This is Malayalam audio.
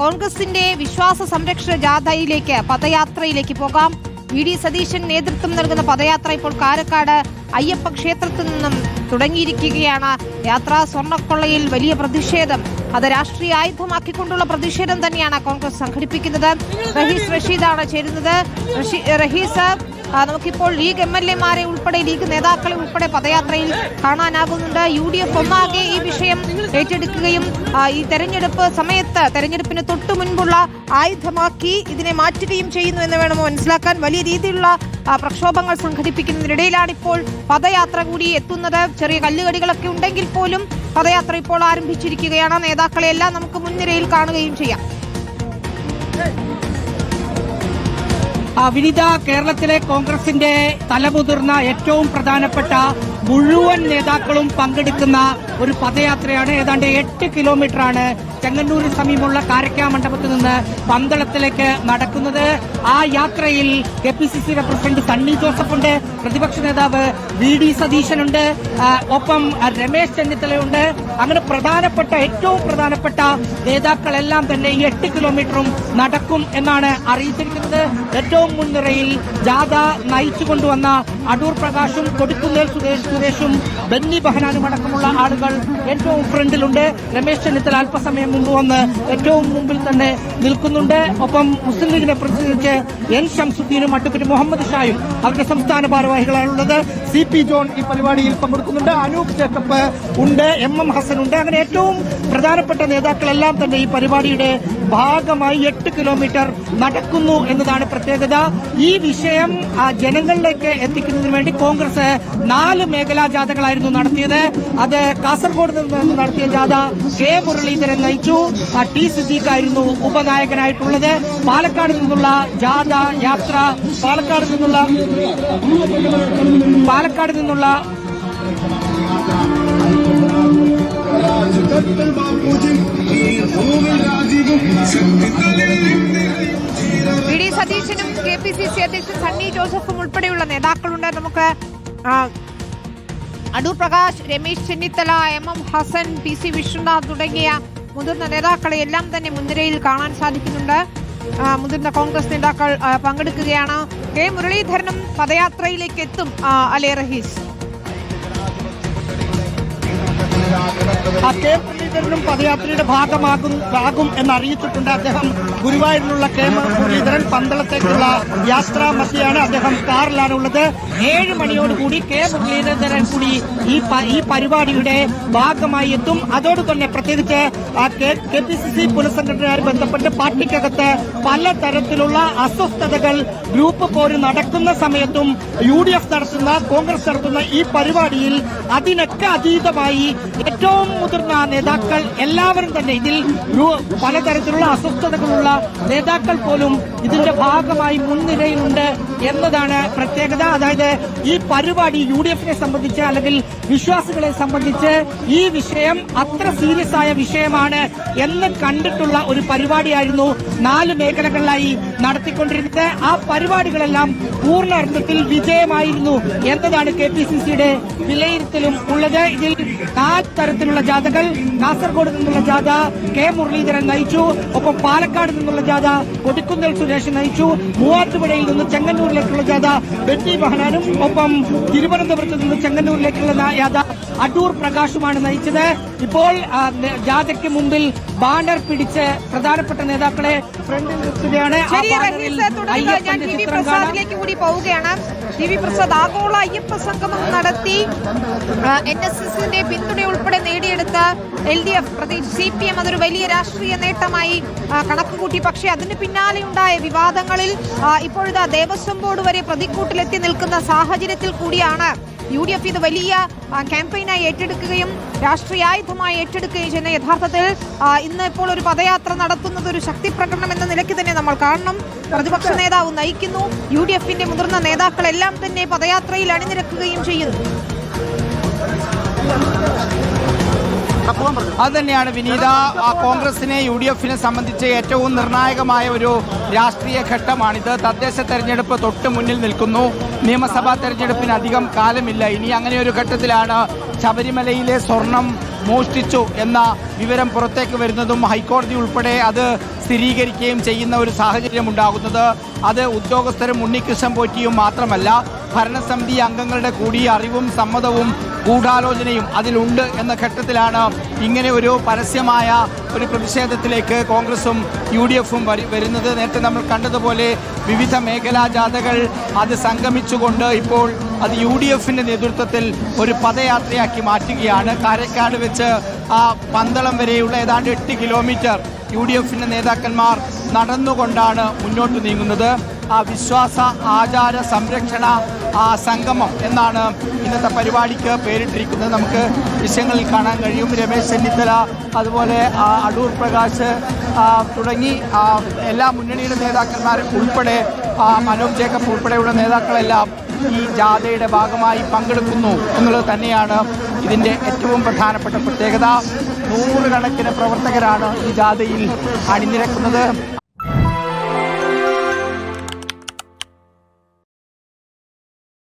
കോൺഗ്രസിന്റെ വിശ്വാസ സംരക്ഷണ ജാഥയിലേക്ക് പദയാത്രയിലേക്ക് പോകാം. വി ഡി സതീശൻ നേതൃത്വം നൽകുന്ന പദയാത്ര ഇപ്പോൾ കാരക്കാട് അയ്യപ്പ ക്ഷേത്രത്തിൽ നിന്നും തുടങ്ങിയിരിക്കുകയാണ്. യാത്രാ സ്വർണക്കൊള്ളയിൽ വലിയ പ്രതിഷേധം. അത് രാഷ്ട്രീയ ആയുധമാക്കിക്കൊണ്ടുള്ള പ്രതിഷേധം തന്നെയാണ് കോൺഗ്രസ് സംഘടിപ്പിക്കുന്നത്. റഹീസ് റഷീദാണ് ചേരുന്നത്. റഹീസ് നമുക്കിപ്പോൾ ലീഗ് എം എൽ എമാരെ ഉൾപ്പെടെ ലീഗ് നേതാക്കളെ ഉൾപ്പെടെ പദയാത്രയിൽ കാണാനാകുന്നുണ്ട്. യു ഡി എഫ് ഒന്നാകെ ഈ വിഷയം ഏറ്റെടുക്കുകയും ഈ തെരഞ്ഞെടുപ്പ് സമയത്ത് തെരഞ്ഞെടുപ്പിന് തൊട്ടു മുൻപുള്ള ആയുധമാക്കി ഇതിനെ മാറ്റുകയും ചെയ്യുന്നു എന്ന് വേണം മനസ്സിലാക്കാൻ. വലിയ രീതിയിലുള്ള പ്രക്ഷോഭങ്ങൾ സംഘടിപ്പിക്കുന്നതിനിടയിലാണ് ഇപ്പോൾ പദയാത്ര കൂടി എത്തുന്നത്. ചെറിയ കല്ലുകടികളൊക്കെ ഉണ്ടെങ്കിൽ പോലും പദയാത്ര ഇപ്പോൾ ആരംഭിച്ചിരിക്കുകയാണ്. നേതാക്കളെയെല്ലാം നമുക്ക് മുൻനിരയിൽ കാണുകയും ചെയ്യാം. വിനിത കേരളത്തിലെ കോൺഗ്രസിന്റെ തലമുതിർന്ന ഏറ്റവും പ്രധാനപ്പെട്ട മുഴുവൻ നേതാക്കളും പങ്കെടുക്കുന്ന ഒരു പദയാത്രയാണ്. ഏതാണ്ട് എട്ട് കിലോമീറ്ററാണ് ചെങ്ങന്നൂരിന് സമീപമുള്ള കാരക്കാ മണ്ഡപത്തിൽ നിന്ന് പന്തളത്തിലേക്ക് നടക്കുന്നത്. ആ യാത്രയിൽ K P C C president Sunny Joseph ഉണ്ട് പ്രതിപക്ഷ നേതാവ് വി ഡി സതീശനുണ്ട്. ഒപ്പം രമേശ് ചെന്നിത്തലയുണ്ട്. അങ്ങനെ പ്രധാനപ്പെട്ട ഏറ്റവും പ്രധാനപ്പെട്ട നേതാക്കളെല്ലാം തന്നെ ഈ എട്ട് കിലോമീറ്ററും നടക്കും എന്നാണ് അറിയിച്ചിരിക്കുന്നത്. ഏറ്റവും മുൻനിരയിൽ ജാഥ നയിച്ചു കൊണ്ടുവന്ന അടൂർ പ്രകാശും കൊടുക്കുന്നേൽ സുരേഷ് സുരേഷും ബെന്നി ബഹനാനും അടക്കമുള്ള ആളുകൾ ഏറ്റവും ഫ്രണ്ടിലുണ്ട്. രമേശ് ചെന്നിത്തല അല്പസമയം മുമ്പ് വന്ന് ഏറ്റവും മുമ്പിൽ തന്നെ നിൽക്കുന്നുണ്ട്. ഒപ്പം മുസ്ലിം ലീഗിനെ പ്രതിനിധിച്ച് എൻ ഷംസുദ്ദീനും അഡ്വക്കേറ്റ് മുഹമ്മദ് ഷായും അവരുടെ സംസ്ഥാന ഭാരവാഹികളാണുള്ളത്. സി പി ജോൺ ഈ പരിപാടിയിൽ പങ്കെടുക്കുന്നുണ്ട്. അനൂപ് ജേക്കബ് ഉണ്ട് എം എം ഹസൻ ഉണ്ട്. അങ്ങനെ ഏറ്റവും പ്രധാനപ്പെട്ട നേതാക്കളെല്ലാം തന്നെ ഈ പരിപാടിയുടെ ഭാഗമായി എട്ട് കിലോമീറ്റർ നടക്കുന്നു എന്നതാണ് പ്രത്യേകത. ഈ വിഷയം ജനങ്ങളിലേക്ക് എത്തിക്കുന്നതിന് വേണ്ടി കോൺഗ്രസ് നാല് മേഖലാ ജാഥകളായിരുന്നു നടത്തിയത്. അത് കാസർഗോഡ് നിന്ന് നടത്തിയ ജാഥ കെ മുരളീധരൻ നയിച്ചു. ടി സിദ്ദീഖായിരുന്നു ഉപനായകനായിട്ടുള്ളത്. പാലക്കാട് നിന്നുള്ള ജാഥ യാത്ര പാലക്കാട് നിന്നുള്ള പാലക്കാട് നിന്നുള്ള വി ഡി സതീശനും കെ പി സി സി അധ്യക്ഷൻ സണ്ണി ജോസഫും ഉൾപ്പെടെയുള്ള നേതാക്കളുണ്ട്. നമുക്ക് Adoor Prakash Ramesh Chennithala M M Hassan P C Vishwanath തുടങ്ങിയ മുതിർന്ന നേതാക്കളെ എല്ലാം തന്നെ മുൻനിരയിൽ കാണാൻ സാധിക്കുന്നുണ്ട്. മുതിർന്ന കോൺഗ്രസ് നേതാക്കൾ പങ്കെടുക്കുകയാണ്. കെ മുരളീധരനും പദയാത്രയിലേക്ക് എത്തും അലേ റഹീസ്. മുരളീധരനും പദയാത്രയുടെ ഭാഗമാകും ആകും എന്നറിയിച്ചിട്ടുണ്ട് അദ്ദേഹം ഗുരുവായൂരിലുള്ള കെ. മുരളീധരൻ പന്തളത്തേക്കുള്ള യാത്രാ മസിയാണ് അദ്ദേഹം കാറിലാണ് ഉള്ളത് ഏഴ് മണിയോടുകൂടി കെ. മുരളീധരൻ കൂടി ഈ ഈ പരിപാടിയുടെ ഭാഗമായി എത്തും. അതോട് തന്നെ പ്രത്യേകിച്ച് കെ പി സി സി പുനഃസംഘടനയുമായി ബന്ധപ്പെട്ട് പാർട്ടിക്കകത്ത് പലതരത്തിലുള്ള അസ്വസ്ഥതകൾ ഗ്രൂപ്പ് പോര് നടക്കുന്ന സമയത്തും യു ഡി എഫ് നടത്തുന്ന കോൺഗ്രസ് നടത്തുന്ന ഈ പരിപാടിയിൽ അതിനൊക്കെ അതീതമായി ഏറ്റവും മുതിർന്ന നേതാക്കൾ എല്ലാവരും തന്നെ ഇതിൽ പലതരത്തിലുള്ള അസ്വസ്ഥതകളുള്ള നേതാക്കൾ പോലും ഇതിന്റെ ഭാഗമായി മുൻനിരയിലുണ്ട് എന്നതാണ് പ്രത്യേകത. അതായത് ഈ പരിപാടി യു ഡി എഫിനെ സംബന്ധിച്ച് അല്ലെങ്കിൽ വിശ്വാസികളെ സംബന്ധിച്ച് ഈ വിഷയം അത്ര സീരിയസ് ആയ വിഷയമാണ് എന്ന് കണ്ടിട്ടുള്ള ഒരു പരിപാടിയായിരുന്നു നാല് മേഖലകളിലായി നടത്തിക്കൊണ്ടിരുന്നത്. ആ പരിപാടികളെല്ലാം പൂർണ അർത്ഥത്തിൽ വിജയമായിരുന്നു എന്നതാണ് കെ പി സി സിയുടെ വിലയിരുത്തലും ഉള്ളത്. ഇതിൽ നാല് തരത്തിലുള്ള ജാഥകൾ കാസർഗോഡ് നിന്നുള്ള ജാഥ കെ മുരളീധരൻ നയിച്ചു. ഒപ്പം പാലക്കാട് നിന്നുള്ള ജാഥ കൊടിക്കുന്നിൽ സുരേഷ് നയിച്ചു. മൂവാറ്റുപുഴയിൽ നിന്ന് ചെങ്ങന്നൂരിലേക്കുള്ള ജാഥ ബെന്നി ബഹനാനും ഒപ്പം തിരുവനന്തപുരത്ത് നിന്ന് ചെങ്ങന്നൂരിലേക്കുള്ള ജാഥ അടൂർ പ്രകാശുമാണ് നയിച്ചത്. ഇപ്പോൾ ജാഥയ്ക്ക് മുമ്പിൽ ബാനർ പിടിച്ച് പ്രധാനപ്പെട്ട നേതാക്കളെ ഫ്രണ്ടിൽ നിർത്തുകയാണ് കൂടി പോവുകയാണ്. ടി വി പ്രസാദ് ആഗോള അയ്യപ്പ സംഗമം നടത്തി എൻ എസ് എസിന്റെ പിന്തുണ ഉൾപ്പെടെ നേടിയെടുത്ത എൽ ഡി എഫ് പ്രത്യേകിച്ച് സി പി എം അതൊരു വലിയ രാഷ്ട്രീയ നേട്ടമായി കണക്കുകൂട്ടി. പക്ഷേ അതിന് പിന്നാലെ ഉണ്ടായ വിവാദങ്ങളിൽ ഇപ്പോഴത്തെ ഇപ്പോഴിതാ ദേവസ്വം ബോർഡ് വരെ പ്രതിക്കൂട്ടിലെത്തി നിൽക്കുന്ന സാഹചര്യത്തിൽ കൂടിയാണ് യു ഡി എഫ് ഇത് വലിയ ക്യാമ്പയിനായി ഏറ്റെടുക്കുകയും രാഷ്ട്രീയായുധമായി ഏറ്റെടുക്കുകയും ചെയ്യുന്ന യഥാർത്ഥത്തിൽ ഇന്ന് ഇപ്പോൾ ഒരു പദയാത്ര നടത്തുന്നത് ഒരു ശക്തി പ്രകടനം എന്ന നിലയ്ക്ക് തന്നെ നമ്മൾ കാണണം. പ്രതിപക്ഷ നേതാവ് നയിക്കുന്നു. യു ഡി എഫിന്റെ മുതിർന്ന നേതാക്കളെല്ലാം തന്നെ പദയാത്രയിൽ അണിനിരക്കുകയും ചെയ്യുന്നു. അത് തന്നെയാണ് വിനീത കോൺഗ്രസിനെ യു ഡി എഫിനെ സംബന്ധിച്ച് ഏറ്റവും നിർണായകമായ ഒരു രാഷ്ട്രീയ ഘട്ടമാണിത്. തദ്ദേശ തെരഞ്ഞെടുപ്പ് തൊട്ട് മുന്നിൽ നിൽക്കുന്നു. നിയമസഭാ തെരഞ്ഞെടുപ്പിന് അധികം കാലമില്ല. ഇനി അങ്ങനെ ഒരു ഘട്ടത്തിലാണ് ശബരിമലയിലെ സ്വർണം മോഷ്ടിച്ചു എന്ന വിവരം പുറത്തേക്ക് വരുന്നതും ഹൈക്കോടതി ഉൾപ്പെടെ അത് സ്ഥിരീകരിക്കുകയും ചെയ്യുന്ന ഒരു സാഹചര്യം ഉണ്ടാകുന്നത്. അത് ഉദ്യോഗസ്ഥരും ഉണ്ണികൃഷ്ണൻ പോറ്റിയും മാത്രമല്ല ഭരണസമിതി അംഗങ്ങളുടെ കൂടി അറിവും സമ്മതവും ഗൂഢാലോചനയും അതിലുണ്ട് എന്ന ഘട്ടത്തിലാണ് ഇങ്ങനെ ഒരു പരസ്യമായ ഒരു പ്രതിഷേധത്തിലേക്ക് കോൺഗ്രസും യു ഡി എഫും വരുന്നത്. നേരത്തെ നമ്മൾ കണ്ടതുപോലെ വിവിധ മേഖലാ ജാഥകൾ അത് സംഗമിച്ചുകൊണ്ട് ഇപ്പോൾ അത് യു ഡി എഫിന്റെ നേതൃത്വത്തിൽ ഒരു പദയാത്രയാക്കി മാറ്റുകയാണ്. കാരക്കാട് വെച്ച് ആ പന്തളം വരെയുള്ള ഏതാണ്ട് എട്ട് കിലോമീറ്റർ യു ഡി എഫിന്റെ നേതാക്കന്മാർ നടന്നുകൊണ്ടാണ് മുന്നോട്ട് നീങ്ങുന്നത്. ആ വിശ്വാസ ആചാര സംരക്ഷണ സംഗമം എന്നാണ് ഇന്നത്തെ പരിപാടിക്ക് പേരിട്ടിരിക്കുന്നത്. നമുക്ക് വിഷയങ്ങളിൽ കാണാൻ കഴിയും. രമേശ് ചെന്നിത്തല അതുപോലെ ആ, അടൂർ പ്രകാശ് തുടങ്ങി എല്ലാ മുന്നണിയുടെ നേതാക്കന്മാരും ഉൾപ്പെടെ ആ, മനോജ് ജേക്കബ് ഉൾപ്പെടെയുള്ള നേതാക്കളെല്ലാം ഈ ജാഥയുടെ ഭാഗമായി പങ്കെടുക്കുന്നു എന്നുള്ളത് തന്നെയാണ് ഇതിന്റെ ഏറ്റവും പ്രധാനപ്പെട്ട പ്രത്യേകത. നൂറുകണക്കിന് പ്രവർത്തകരാണ് ഈ ജാഥയിൽ അണിനിരക്കുന്നത്.